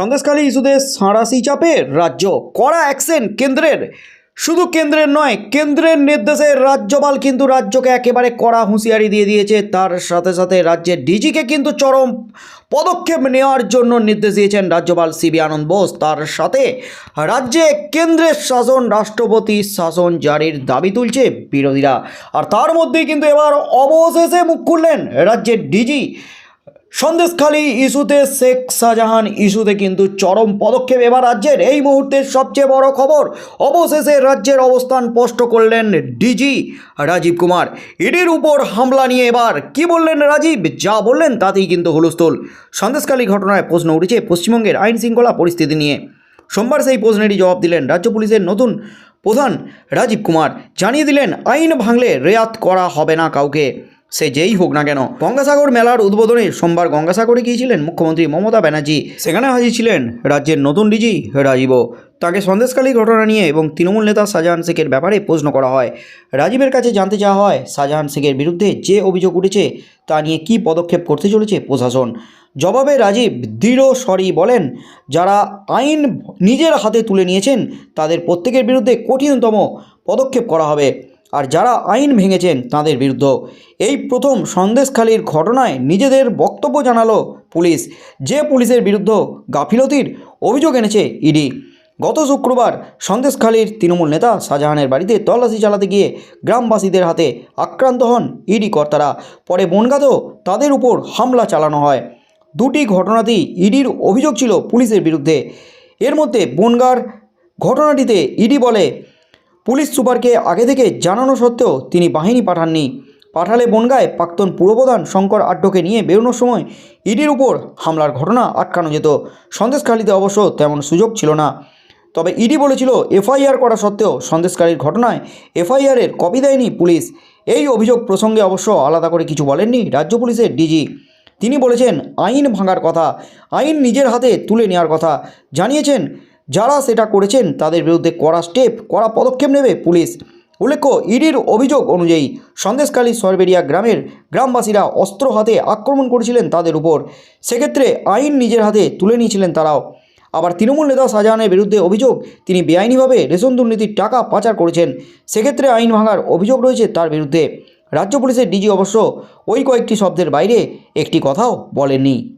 সন্দেশখালী ইস্যুতে সাঁড়াশি চাপে রাজ্য। কড়া অ্যাকশন কেন্দ্রের। শুধু কেন্দ্রের নয়, কেন্দ্রের নির্দেশে রাজ্যপাল কিন্তু রাজ্যকে একেবারে কড়া হুঁশিয়ারি দিয়ে দিয়েছে। তার সাথে সাথে রাজ্যের ডিজিকে কিন্তু চরম পদক্ষেপ নেওয়ার জন্য নির্দেশ দিয়েছেন রাজ্যপাল সিবি আনন্দ বোস। তার সাথে রাজ্যে কেন্দ্রের শাসন, রাষ্ট্রপতি শাসন জারির দাবি তুলছে বিরোধীরা। আর তার মধ্যেই কিন্তু এবার অবশেষে মুখ খুললেন রাজ্যের ডিজি সন্দেশখালী ইস্যুতে শেখ শাহজাহান ইস্যুতে কিন্তু চরম পদক্ষেপ। এবার রাজ্যের এই মুহূর্তের সবচেয়ে বড় খবর, অবশেষে রাজ্যের অবস্থান স্পষ্ট করলেন ডিজি রাজীব কুমার। ইডির উপর হামলা নিয়ে এবার কি বললেন রাজীব? যা বললেন তাতেই কিন্তু হুলস্থুল। সন্দেশখালী ঘটনায় প্রশ্ন উঠেছে পশ্চিমবঙ্গের আইন শৃঙ্খলা পরিস্থিতি নিয়ে। সোমবার সেই প্রশ্নেরই জবাব দিলেন রাজ্য পুলিশের নতুন প্রধান রাজীব কুমার। জানিয়ে দিলেন, আইন ভাঙলে রেয়াত করা হবে না কাউকে। সে যেই হোক না কেন, গঙ্গাসাগর মেলার উদ্বোধনে সোমবার গঙ্গাসাগরে গিয়েছিলেন মুখ্যমন্ত্রী মমতা ব্যানার্জি। সেখানে হাজির ছিলেন রাজ্যের নতুন ডিজি রাজীবও। তাকে সন্দেশকালী ঘটনা নিয়ে এবং তৃণমূল নেতা শাহজাহান শেখের ব্যাপারে প্রশ্ন করা হয়। রাজীবের কাছে জানতে চাওয়া হয়, শাহজাহান শেখের বিরুদ্ধে যে অভিযোগ উঠেছে, তা নিয়ে কী পদক্ষেপ করতে চলেছে প্রশাসন? জবাবে রাজীব দৃঢ় সরি বলেন, যারা আইন নিজের হাতে তুলে নিয়েছেন, তাদের প্রত্যেকের বিরুদ্ধে কঠিনতম পদক্ষেপ করা হবে। আর যারা আইন ভেঙেছেন তাদের বিরুদ্ধ। এই প্রথম সন্দেশখালীর ঘটনায় নিজেদের বক্তব্য জানালো পুলিশ। যে পুলিশের বিরুদ্ধে গাফিলতির অভিযোগ এনেছে ইডি। গত শুক্রবার সন্দেশখালীর তৃণমূল নেতা শাহজাহানের বাড়িতে তল্লাশি চালাতে গিয়ে গ্রামবাসীদের হাতে আক্রান্ত হন ইডি কর্তারা। পরে বনগাঁতেও তাদের উপর হামলা চালানো হয়। দুটি ঘটনাতেই ইডির অভিযোগ ছিল পুলিশের বিরুদ্ধে। এর মধ্যে বনগাঁর ঘটনাটিতে ইডি বলে পুলিশ সুপারকে আগে থেকে জানানো সত্ত্বেও তিনি বাহিনী পাঠাননি। পাঠালে বনগায় প্রাক্তন পুরপ্রধান শঙ্কর আড্ডকে নিয়ে বেরোনোর সময় ইডির উপর হামলার ঘটনা আটকানো যেত। সন্দেশখালিতে অবশ্য তেমন সুযোগ ছিল না। তবে ইডি বলেছিল, এফআইআর করা সত্ত্বেও সন্দেশকারীর ঘটনায় এফআইআরের কপি দেয়নি পুলিশ। এই অভিযোগ প্রসঙ্গে অবশ্য আলাদা করে কিছু বলেননি রাজ্য পুলিশের ডিজি। তিনি বলেছেন, আইন ভাঙার কথা, আইন নিজের হাতে তুলে নেওয়ার কথা। জানিয়েছেন যারা সেটা করেছেন, তাদের বিরুদ্ধে কড়া স্টেপ, কড়া পদক্ষেপ নেবে পুলিশ। উল্লেখ্য, ইডির অভিযোগ অনুযায়ী সন্দেশকালী সরবেরিয়া গ্রামের গ্রামবাসীরা অস্ত্র হাতে আক্রমণ করেছিলেন তাদের উপর। সেক্ষেত্রে আইন নিজের হাতে তুলে নিয়েছিলেন তারাও। আবার তৃণমূল নেতা শাহজাহানের বিরুদ্ধে অভিযোগ, তিনি বেআইনিভাবে রেশন দুর্নীতির টাকা পাচার করেছেন। সেক্ষেত্রে আইন ভাঙার অভিযোগ রয়েছে তার বিরুদ্ধে। রাজ্য পুলিশের ডিজি অবশ্য ওই কয়েকটি শব্দের বাইরে একটি কথাও বলেননি।